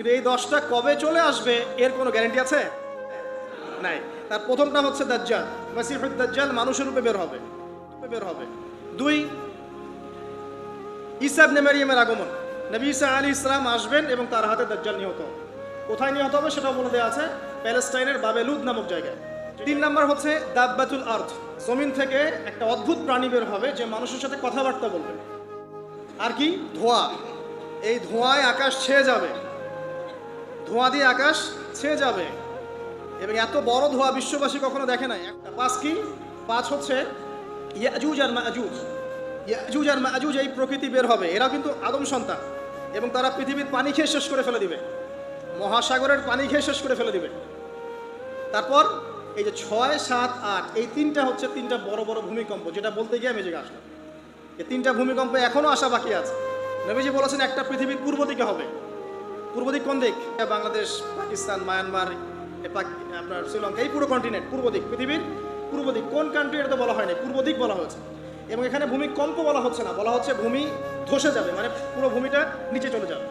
কিন্তু এই দশটা কবে চলে আসবে এর কোনো গ্যারেন্টি আছে? নাই। তার প্রথমটা হচ্ছে দাজ্জাল। মাসিহুদ দাজ্জাল মানুষের রূপে বের হবে। বের হবে। দুই ইসাব নেমারিয়ামের আগমন। নবী ইসা আলী ইসলাম আসবেন এবং তার হাতে দাজ্জাল নিহত। কোথায় নিহত হবে সেটাও বলে দেওয়া আছে প্যালেস্টাইনের বাবেলুদ নামক জায়গায়। তিন নাম্বার হচ্ছে দাব্বাতুল আর্থ জমিন থেকে একটা অদ্ভুত প্রাণী বের হবে যে মানুষের সাথে কথাবার্তা বলবে। আর কি? ধোঁয়া। এই ধোঁয়ায় আকাশ ছেয়ে যাবে। ধোঁয়া দিয়ে আকাশ ছেয়ে যাবে। এবং এত বড় ধোঁয়া বিশ্ববাসী কখনো দেখে নাই। একটা পাঁচ কি পাঁচ হচ্ছে ইয়াজুজ আর মাজুজ। ইয়াজুজ আর মাজুজ এই প্রকৃতি বের হবে। এরা কিন্তু আদম সন্তান। এবং তারা পৃথিবীর পানি খেয়ে শেষ করে ফেলে দিবে। মহাসাগরের পানি খেয়ে শেষ করে ফেলে দিবে। তারপর এই যে ছয়, সাত, আট, এই তিনটা হচ্ছে তিনটা বড় বড় ভূমিকম্প। যেটা বলতে গিয়ে আমি জায়গায় আসলাম। এই তিনটা ভূমিকম্প এখনও আসা বাকি আছে। নবীজি বলেছেন, একটা পৃথিবীর পূর্ব দিকে হবে। পূর্ব দিক কোন দিক? বাংলাদেশ, পাকিস্তান, মায়ানমার আপনার শ্রীলঙ্কা, এই পুরো কন্টিনেন্ট পূর্ব দিক, পৃথিবীর পূর্ব দিক। কোন কান্ট্রি এটা তো বলা হয়নি? পূর্ব দিক বলা হয়েছে। এবং এখানে ভূমিকম্প বলা হচ্ছে না, বলা হচ্ছে ভূমি ধসে যাবে মানে পুরো ভূমিটা নিচে চলে যাবে।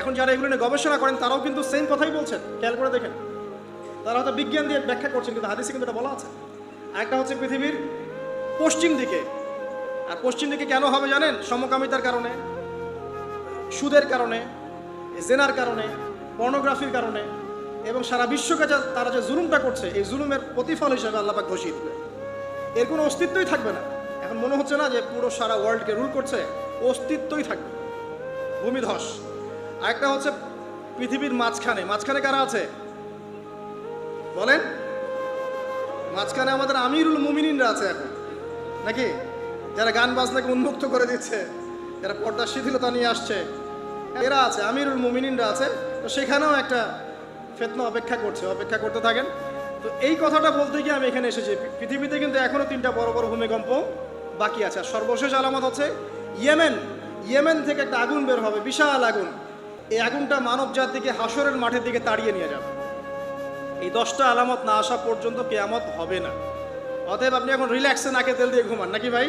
এখন যারা এগুলো নিয়ে গবেষণা করেন, তারাও কিন্তু সেম কথাই বলছেন। খেয়াল করে দেখেন। তারা হয়তো বিজ্ঞান দিয়ে ব্যাখ্যা করছেন, কিন্তু হাদিসে কিন্তু এটা বলা আছে। আরেকটা হচ্ছে পৃথিবীর পশ্চিম দিকে। আর পশ্চিম দিকে কেন হবে জানেন? সমকামিতার কারণে, সুদের কারণে জেনার কারণে, পর্নোগ্রাফির কারণে, এবং সারা বিশ্বকে যা তারা যে জুলুমটা করছে, এই জুলুমের প্রতিফল হিসাবে আল্লাপাক ঘোষিত দেবে এর কোনো অস্তিত্বই থাকবে না। এখন মনে হচ্ছে না যে পুরো সারা ওয়ার্ল্ডকে রুল করছে, অস্তিত্বই থাকবে। ভূমিধস আরেকটা হচ্ছে পৃথিবীর মাঝখানে। মাঝখানে কারা আছে? বলেন। মাঝখানে আমাদের আমিরুল মুমিনিনরা আছে এখন। নাকি? যারা গান বাজনাকে উন্মুক্ত করে দিচ্ছে, যারা পর্দার শিথিলতা নিয়ে আসছে। এরা আছে, আমিরুল মুমিনিনরা আছে, তো সেখানেও একটা ফেতনা অপেক্ষা করছে, অপেক্ষা করতে থাকেন। তো এই কথাটা বলতে গিয়ে আমি এখানে এসেছি। পৃথিবীতে কিন্তু এখনও তিনটা বড় বড় ভূমিকম্প বাকি আছে। আর সর্বশেষ আলামত হচ্ছে ইয়েমেন। ইয়েমেন থেকে একটা আগুন বের হবে, বিশাল আগুন। এই আগুনটা মানব জাতিকে হাসরের মাঠের দিকে তাড়িয়ে নিয়ে যাবে। এই দশটা আলামত না আসা পর্যন্ত কেয়ামত হবে না। অতএব আপনি এখন রিল্যাক্সে নাকে তেল দিয়ে ঘুমান, নাকি ভাই?